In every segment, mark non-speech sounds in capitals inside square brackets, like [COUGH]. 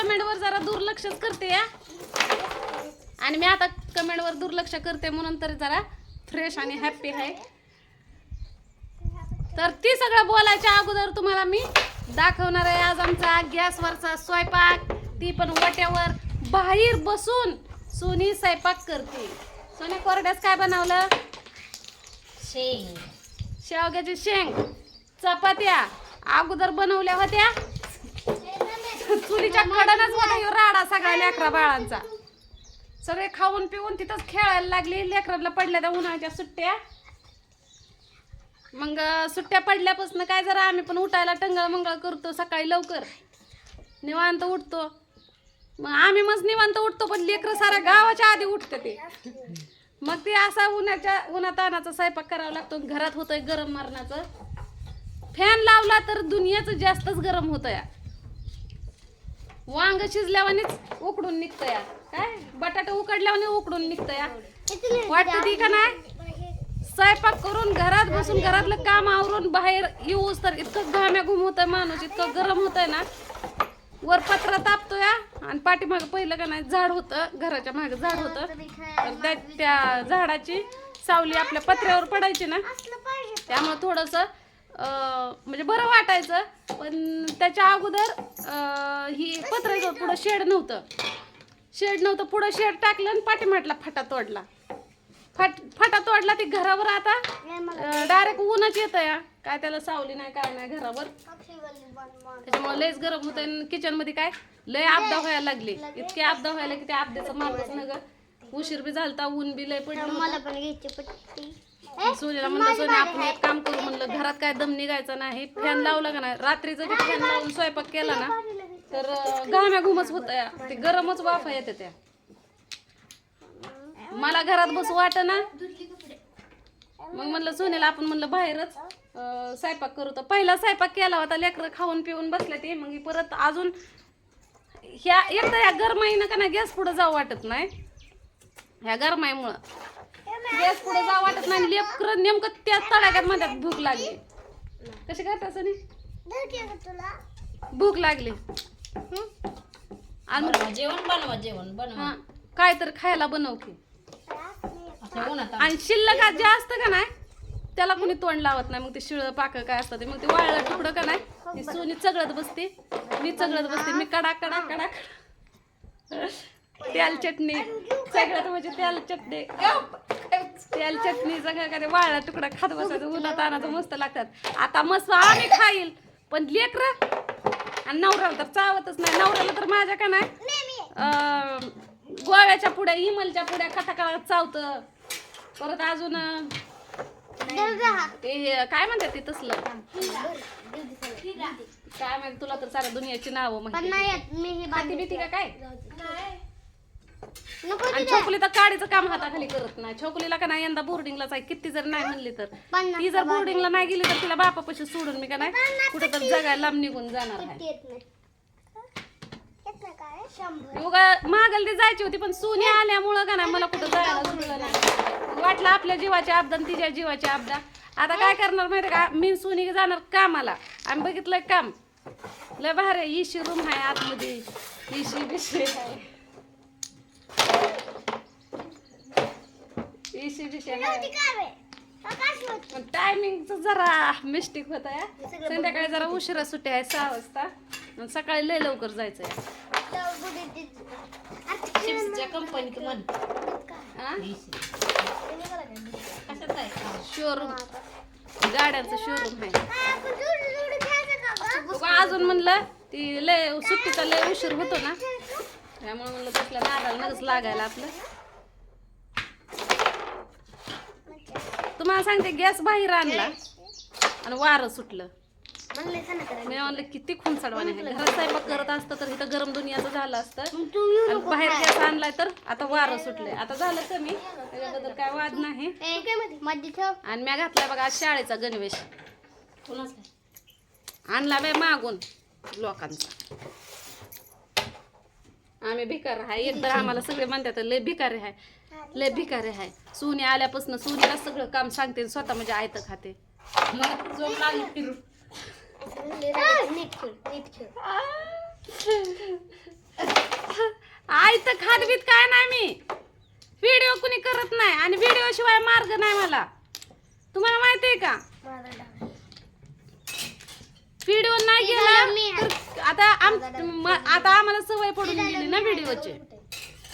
कमेंटवर जरा दुर्लक्षच करते या आणि मी आता कमेंटवर दुर्लक्ष करते म्हणून तर जरा फ्रेश आणि हॅप्पी आहे. तर ती सगळं बोलायच्या अगोदर तुम्हाला मी दाखवणार आहे आज आमचा गॅसवरचा स्वयंपाक. ती पण वाट्यावर बाहेर बसून सोनी स्वयंपाक करते. सोन्या कोरड्यास काय बनवलं? शेंग. शेवग्याची शेंग. चपात्या. अगोदर बनवल्या होत्या. [LAUGHS] चुलीच्या कडनच होता ह्यो राडा सगळ्या लेकरा बाळांचा. सगळे खाऊन पिऊन तिथंच खेळायला लागली. लेकरांना पडल्या त्या उन्हाळ्याच्या सुट्ट्या. मग सुट्ट्या पडल्यापासून काय जरा आम्ही पण उठायला टंगळ मंगळ करतो. सकाळी लवकर. निवांत उठतो. मग आम्ही मग निवांत उठतो पण लेकरं साऱ्या गावाच्या आधी उठते ते. मग ते असा उन्हाच्या उन्हातानाचा स्वयंपाक करावा लागतो घरात होतंय गरम मारण्याचं फॅन लावला तर दुनियाचं जास्तच गरम होतं या वांग शिजल्यावानेच उकडून निघतं या. काय? बटाटा उकडल्यावाने उकडून निघतं या. वाटतं ती का नाही? स्वयंपाक करून घरात बसून घरातलं काम आवरून बाहेर येऊस तर इतकं घाम्या घुम होतंय माणूस इतकं गरम होतंय ना. वर पत्रा तापतोय आणि पाठीमागं पहिलं का नाही झाड होतं घराच्या मागे झाड होतं. तर त्या त्या झाडाची सावली आपल्या पत्र्यावर पडायची ना. त्यामुळे थोडंसं म्हणजे बरं वाटायचं पण त्याच्या अगोदर ही पत्र्याचं पुढं शेड नव्हतं. शेड नव्हतं पुढं शेड टाकलं आणि पाठीमाटला फाटा तोडला. फाट फाटा तोडला ती घरावर आता डायरेक्ट ऊनच येतं या काय त्याला सावली नाही काय नाही घरावर. त्याच्यामुळे लयच गरम होत किचनमध्ये काय लय आपदा व्हायला लागली. इतकी आपदा व्हायला की त्या आपद्याचा मार्गच न ग उशीर बी झालता ऊन बी लय पडलं. मला पण घ्यायची पट्टी. सोनीला म्हणलं सोनी आपण एक काम करू म्हणलं घरात काय दम निघायचा नाही फॅन लावला का नाही? रात्रीचं बी फॅन लावून स्वयंपाक केला ना तर घाम्या घुमच होत ते गरमच वाफा येते त्या. मला घरात बसू वाट ना? मग म्हणलं सोनीला आपण म्हणलं बाहेरच स्वयंपाक करू. तर पहिला स्वयंपाक केला होता लेकरं खाऊन पिऊन बसले ते. मग परत अजून ह्या एकदा या गरमाईनं का नाही गॅस पुढे जाऊ वाटत नाही. ह्या गरमाईमुळं. गॅस पुढे जाऊ वाटत नाही. लेकरं नेमकं त्याच तडाख्यात म्हणतात भूक लागली. कशी करता सनी भूक लागली? आणि मग- बनवा जेवण बनवा जेवण बनवा. हा, काय तर खायला बनव की. असं उन्हात आणि शिल्लक जे असतं का नाही? त्याला कोणी तोंड लावत नाही. मग ते शिळ पाक काय असतं ते मग ते वाळलं तुकडं का नाही? ती सोनी चगळत बसते. मी चगळत बसते. मी कडा कडा कडा कडा. तेल चटणी. सगळ्यात म्हणजे तेल चटणी. तेल चटणी सगळं का ते वाळला तुकडा खात बसायचं उन्हात आणायचं मस्त लागतात. आता मस्त आम्ही खाईल. पण लेकर आणि नवऱ्याला तर चावतच नाही. नवऱ्याला तर माझ्या का नाही? गोव्याच्या पुड्या इमलच्या पुड्या खटाकडा चावतं. परत अजून ते काय म्हणतात ते तसलं? काय माहिती तुला तर साऱ्या दुनियाची नावं माहिती हे काय? आणि छोकली तर काडीचं काम हाताखाली करत नाही. छोकलीला का नाही? यंदा बोर्डिंगलाच आहे किती जर नाही म्हणली तर. ती जर बोर्डिंगला नाही गेली तर तिला बापापाशी सोडून मी का नाही? कुठं तर जगायला लांब निघून जाणार आहे. उगा महागल्ली जायची होती पण सोनी आल्यामुळं का नाही? मला कुठं जायला नाही. वाटलं आपल्या जीवाची आपदा आणि तिच्या जीवाची आपदा आता काय करणार माहिती का? मी सोनी जाणार कामाला. आम्ही बघितलंय काम. लय भारी. इशी रूम आहे आतमध्ये. इशी बिशी आहे इशी बिशी आहे पण टायमिंगचं जरा मिस्टेक होत आहे संध्याकाळी जरा उशिरा सुट्टी आहे सहा वाजता. सकाळी लय लवकर जायचं आहे? कंपनीत म्हण शोरूम गाड्यांचं शोरूम आहे. अजून म्हणलं ती लय सुट्टीचा लय उशीर होतो ना. त्यामुळे म्हणलं तसल्या नादाला नगच लागायला आपलं. तुम्हाला सांगते गॅस बाहेर आणला आणि वारं सुटलं. मी म्हणलं किती खुनसाडवाने आहे. घरात स्वयंपाक करत असतं तर इथं गरम दुनियाचं झालं असतं. आणि बाहेर गॅस आणलाय तर आता वारं सुटलंय. आता झालं कमी. त्याच्याबद्दल काय वाद नाही. आणि मी घातलाय बघा आज शाळेचा गणवेश. आणला बाय मागून लोकांचा. आम्ही भिकार आहे. एकदा आम्हाला सगळे म्हणतात लय भिकारी आहे. लय भिकारी आहे सुनी आल्यापासून सुनीला सगळं काम सांगते स्वतः म्हणजे आयत खाते. मग झोप लागली फिरून नीट खेळ नीट खेळ आई तर खातबीत काय नाही मी. व्हिडिओ कुणी करत नाही आणि व्हिडिओ शिवाय मार्ग नाही मला. तुम्हाला माहिती आहे का? माझा डाव. व्हिडिओ नाही मी गेला तर आता आम म- आता आम्हाला सवय पडून गेली ना व्हिडिओची.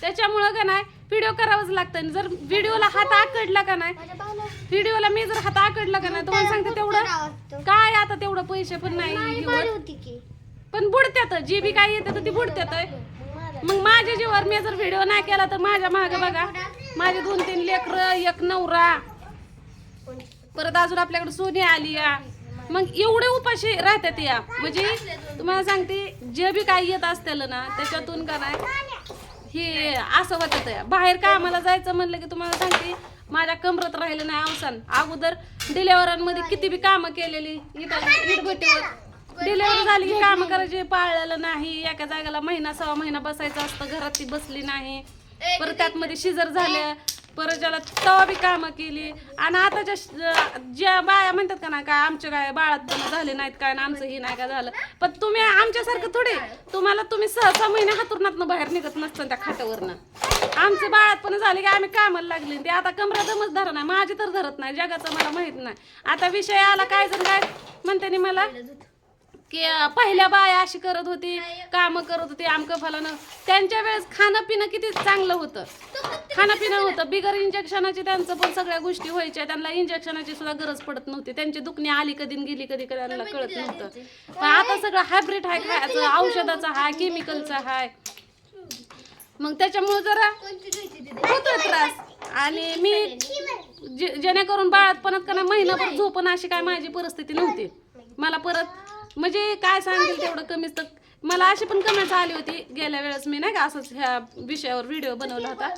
त्याच्यामुळं का नाही? व्हिडिओ करावंच लागतं. आणि जर व्हिडिओला हात आकडला का नाही व्हिडिओला मी जर हात आकडला का नाही तुम्हाला सांगते तेवढं. काय आता तेवढं पैसे पण नाही पण बुडत्यात जी बी काय येतं ती बुडत्यात. मग माझ्या जीवावर मी जर व्हिडिओ नाही केला तर माझ्या मागे बघा. माझे दोन तीन लेकरं एक नवरा. परत अजून आपल्याकडे सोनी आली या मग एवढे उपाशी राहतात या. म्हणजे तुम्हाला सांगते जे बी काही येत असतील ना त्याच्यातून का नाही हे असं वाटत आहे बाहेर कामाला जायचं म्हणलं की तुम्हाला सांगते माझ्या कमरत राहिलं नाही अवसान. अगोदर डिलेवरांमध्ये किती बी कामं केलेली इथं इटभट्टीवर डिलेवरी झाली की कामं करायची पाळलेलं नाही. एका जागेला महिना सहा महिना बसायचं असतं घरात ती बसली नाही. परत त्यात मध्ये शिजर झाले परत ज्याला तवा बी कामं केली. आणि आताच्या श- ज्या बाया म्हणतात का ना काय आमच्या काय बाळात पण झाले नाहीत काय ना आमचं हे नाही का झालं. पण तुम्ही आमच्यासारखं थोडे तुम्हाला तुम्ही सहसा महिने हातुरणातनं बाहेर निघत नसतं त्या खाटावरनं. आमचे बाळात पण झाले की आम्ही कामाला लागले. ते आता कमरा दमच धरा नाही माझी तर धरत नाही जगाचं मला माहीत नाही. आता विषय आला काय जण काय? म्हणते मला की पहिल्या बाया अशी करत होती काम करत होती आमकं फलानं. त्यांच्या वेळेस खाणं पिणं किती चांगलं होतं. खाणं पिणं होतं. बिगर इंजेक्शनाची त्यांचं पण सगळ्या गोष्टी व्हायच्या. त्यांना इंजेक्शनाची सुद्धा गरज पडत नव्हती. त्यांची दुखणी आली कधी गेली कधी कधी त्यांना कळत नव्हतं. पण आता सगळं हायब्रिड आहे खायचं औषधाचं हाय केमिकलचं हाय मग त्याच्यामुळे जरा होतो त्रास. आणि मी जेणेकरून बाळातपणात का महिनाभर झोपण अशी काय माझी परिस्थिती नव्हती. मला परत म्हणजे काय सांगेल तेवढं कमीच तर मला अशी पण कमेंट्स आली होती गेल्या वेळेस मी नाही का असंच ह्या विषयावर व्हिडिओ बनवला होता.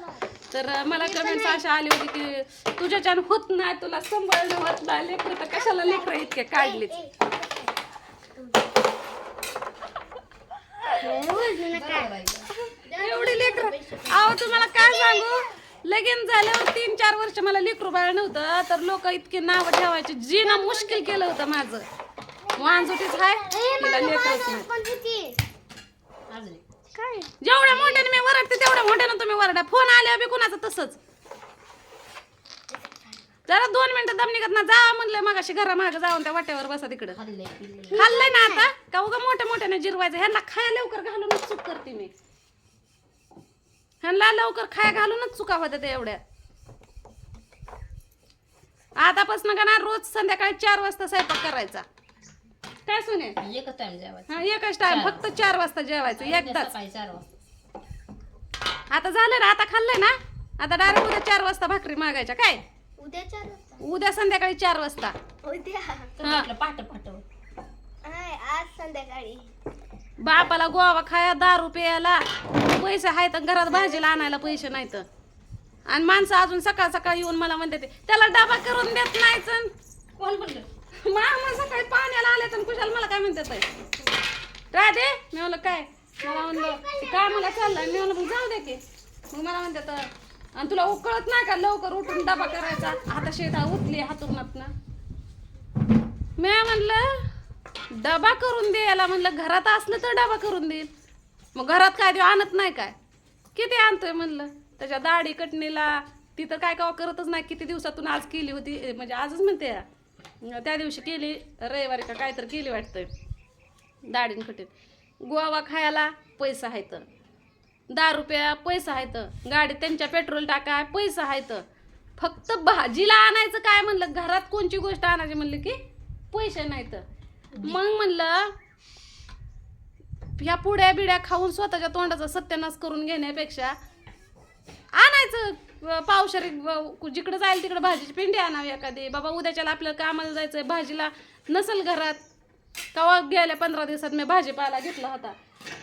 तर मला कमेंट्स अशा आली होती की तुझ्याच्यानं होत नाही तुला सांभाळणं होत नाही लेकरं तर कशाला लेकरं इतके काढलीच एवढी लेकर. अहो तुम्हाला काय सांगू? लगीन झाल्यावर तीन चार वर्ष मला लेकरू बाळ नव्हतं तर लोक इतके नाव ठेवायचे. जीनं मुश्किल केलं होतं माझं. वांजुटीच हाय. तिला लेकरच नाही. पण होती. अजून एक. काय? जेवढ्या मोठ्याने मी वरडते तेवढ्या मोठ्यानं तुम्ही वरडा. फोन आल्यावर बी कुणाचं तसंच. जरा दोन मिनिटं दम निघत ना. जा म्हणलं मग अशी घरा मागं जाऊन त्या वाट्यावर बसा तिकडं. खाल्लंय, पिल्लंय. खाल्लंय ना आता? का उगा मोठ्या मोठ्याने जिरवायचं? ह्यांना खाया लवकर घालूनच चूक करते मी. ह्यांना लवकर खाया घालूनच चुका होत्या त्या एवढ्या. आतापासून का ना रोज संध्याकाळी चार वाजता स्वयंपाक करायचा. काय सुने एकच टाइम जेवायचं. हा एकच टाइम फक्त चार वाजता जेवायचं एकदाच. सकाळी चार वाजता. आता झालं ना आता खाल्लंय ना? आता डायरेक्ट उद्या चार वाजता भाकरी मागायच्या काय? उद्या चार वाजता. उद्या संध्याकाळी चार वाजता. उद्या. तर म्हटलं पाठ पाठ हाय, आज संध्याकाळी. बापाला गोवा खाया दारू प्यायला. पैसे आहेत आणि घरात भाजीला आणायला पैसे नाहीत. आणि माणसं अजून सकाळ सकाळ येऊन मला म्हणते ते, त्याला डबा करून देत नाहीच अन कोण म्हणलं? मामा सकाळी पाण्याला आले तर काय म्हणतात राधे मी म्हणलं काय? मला म्हणलं काय मला चाललंय? मी म्हणलं मग जाऊ दे की. मग मला म्हणतात आणि तुला उकळत नाही का? लवकर उठून डबा करायचा? आता शेता उठली हातून मी म्हणलं डबा करून दे याला. म्हणलं घरात असलं तर डबा करून देईल. मग घरात काय देऊ? आणत नाही काय? किती आणतोय म्हणलं? त्याच्या दाढी कटणीला ती तर काय करतच नाही. किती दिवसातून आज केली होती? म्हणजे आजच म्हणते. या. त्या दिवशी केली रविवारी का काय तर केली वाटतं दाढीन गोवा खायला पैसा आहेत दहा रुपया पैसा आहेत गाडी त्यांच्या पेट्रोल टाका पैसा आहेत फक्त भाजीला आणायचं काय म्हणलं? घरात कोणची गोष्ट आणायची म्हणलं की पैसे नाहीत. मग म्हणलं ह्या पुड्या बिड्या खाऊन स्वतःच्या तोंडाचा सत्यानाश करून घेण्यापेक्षा आणायचं. पावशारी जिकडे जाईल तिकडं भाजीची पिंडी आणावी एखादी. बाबा उद्याच्याला आपल्याला कामाला जायचंय भाजीला नसेल घरात. कवा गेल्या पंधरा दिवसात मी भाजीपाला घेतला होता.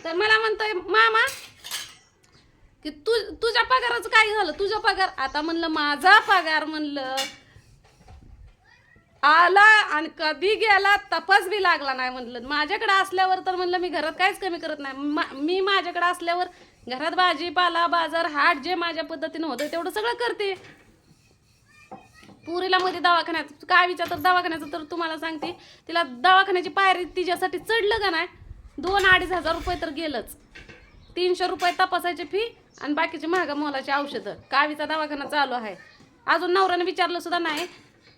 तर मला म्हणतोय मामा की तू तुझ्या पगाराचं काय झालं? तुझा पगार आता म्हणलं माझा पगार म्हणलं आला आणि कधी गेला तपास बी लागला नाही म्हणलं. माझ्याकडे असल्यावर तर म्हणलं मी घरात काहीच कमी करत नाही. मा- मी माझ्याकडे असल्यावर घरात भाजीपाला बाजार हाट जे माझ्या पद्धतीनं होतं तेवढं सगळं करते. पुरीला मध्ये दवाखान्यात काय विचार दवाखान्याचं तर तुम्हाला सांगते तिला दवाखान्याची पायरी तिच्यासाठी चढलं का नाही दोन अडीच हजार रुपये तर गेलंच. तीनशे रुपये तपासायची फी आणि बाकीची महागा मोलाची औषधं. कावीचा दवाखाना चालू आहे. अजून नवऱ्याने विचारलं सुद्धा नाही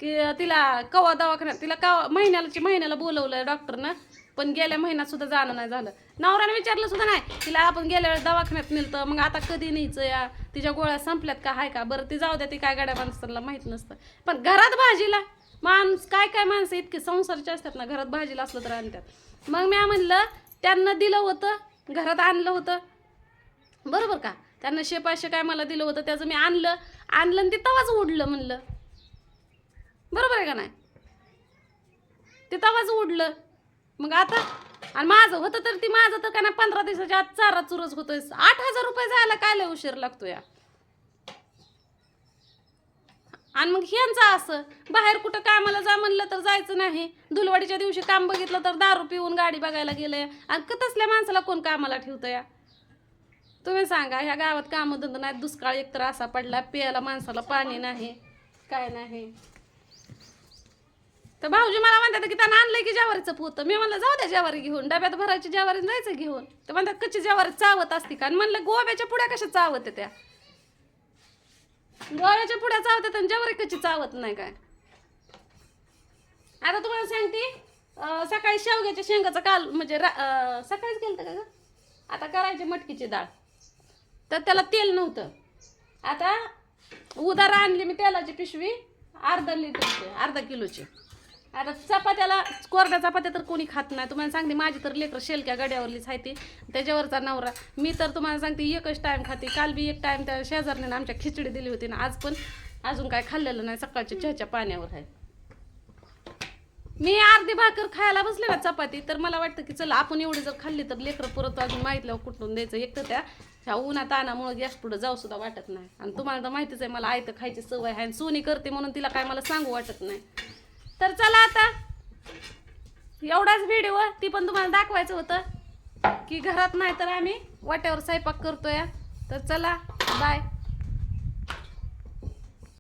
की तिला कवा दवाखान्यात तिला कवा महिन्याला महिन्याला बोलवलं डॉक्टरनं पण गेल्या महिन्यात सुद्धा जाणं नाही झालं. नवऱ्याने विचारलं सुद्धा नाही. तिला आपण गेल्या वेळेस दवाखान्यात नेलतं मग आता कधी न्यायचं या? तिच्या गोळ्या संपल्यात का? हाय का? बरं ती जाऊ द्या ती काय गाड्या माणसाला माहीत नसतं. पण घरात भाजीला माणूस काय काय माणसं इतके संसारचे असतात ना घरात भाजीला असलं तर आणतात. मग मी म्हणलं त्यांना दिलं होतं घरात आणलं होतं. बरोबर का? त्यांना शेपाशे काय मला दिलं होतं त्याचं मी आणलं. आणलं आणि ते तवाच उडलं म्हणलं. बरोबर आहे का नाही? ते तवाच उडलं मग आता? आणि माझं होतं तर ती माझं तर का ना पंधरा दिवसाच्या आत चारा चुरच होतोय. आठ हजार रुपये जायला काय लय उशीर लागतो या आणि मग ह्यांचं असं बाहेर कुठं कामाला जा म्हणलं तर जायचं नाही. धुलवाडीच्या दिवशी काम बघितलं तर दारू पिऊन गाडी बघायला गेलं आणि तसल्या माणसाला कोण कामाला ठेवतं या तुम्ही सांगा ह्या गावात कामधंदा नाही दुष्काळ एकतर असा पडला प्यायला माणसाला पाणी नाही काय नाही. तर भाऊजी मला म्हणतात की त्यांना आणलंय की ज्वारीचं पोत. मी म्हणलं जाऊ द्या ज्वारी घेऊन. डब्यात भरायची ज्वारी जायचं घेऊन. तर म्हणतात कच्ची ज्वारी चावत असते का? आणि म्हणलं गोव्याच्या पुड्या कशा चावत त्या? गोव्याच्या पुड्या चावतात आणि ज्वारी कच्ची चावत नाही काय? आता तुम्हाला सांगते सकाळी शेवग्याच्या शेंगाचं काल म्हणजे रा- सकाळीच केलं का ग? आता करायची मटकीची डाळ. तर त्याला तेल नव्हतं. आता उदार आणली मी तेलाची पिशवी अर्धा लिटरची अर्धा किलोची. आता चपात्याला कोरड्या चपात्या तर कोणी खात नाही. तुम्हाला सांगते माझी तर लेकर शेलक्या गड्यावरलीच आहे ती. त्याच्यावरचा नवरा. मी तर तुम्हाला सांगते एकच टाईम खाते. काल बी एक टाईम त्या शेजारने आमच्या खिचडी दिली होती ना आज पण अजून काय खाल्लेलं नाही सकाळच्या चहाच्या पाण्यावर आहे. मी अर्धी भाकर खायला बसले ना चपाती तर मला वाटतं की चला आपण एवढी जर खाल्ली तर लेकरं परत अजून माहितल्यावर कुठून द्यायचं? एक तर त्या ह्या उन्हात तानामुळे गॅस पुढं जाऊ सुद्धा वाटत नाही. आणि तुम्हाला तर माहितीच आहे मला आयतं खायची सवय आहे आणि सोनी करते म्हणून तिला काय मला सांगू वाटत नाही. तर चला आता. एवढाच व्हिडिओ ती पण तुम्हाला दाखवायचं होतं. की घरात नाही तर आम्ही वाट्यावर स्वयंपाक करतोय. तर चला बाय